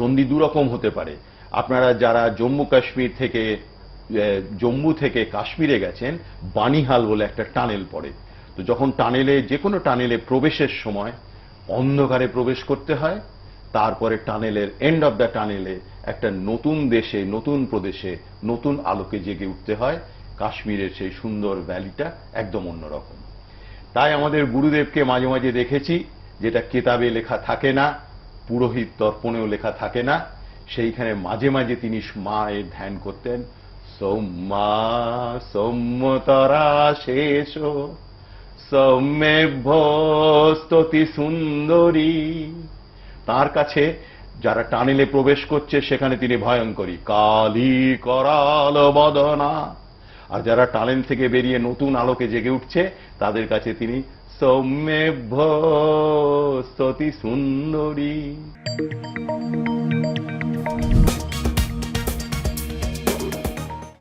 সন্ধি দুরকম হতে পারে। আপনারা যারা জম্মু কাশ্মীর থেকে জম্মু থেকে কাশ্মীরে গেছেন, বানিহাল বলে একটা টানেল পড়ে। তো যখন টানেলে যে কোনো টানেলে প্রবেশের সময় অন্ধকারে প্রবেশ করতে হয়, তারপরে টানেলের এন্ড অফ দ্য টানেলে একটা নতুন দেশে, নতুন প্রদেশে, নতুন আলোকে জেগে উঠতে হয়। কাশ্মীরের সেই সুন্দর ভ্যালিটা একদম অন্যরকম। তাই আমাদের গুরুদেবকে মাঝে মাঝে দেখেছি, যেটা কেতাবে লেখা থাকে না পুরোহিত তর্পণেও লেখা থাকে না। সেইখানে মাঝে মাঝে তিনি মায়ের ধ্যান করতেন। সৌম্মা সৌম্যতরা শেষ সৌম্যেভ্য স্তুতি সুন্দরী। তার কাছে যারা টানেলে প্রবেশ করছে, সেখানে তিনি ভয়ঙ্করী। কালী করাল বদনা। আর যারা টানেল থেকে বেরিয়ে নতুন আলোকে জেগে উঠছে, তাদের কাছে তিনি সৌম্যেভ্য সতী সুন্দরী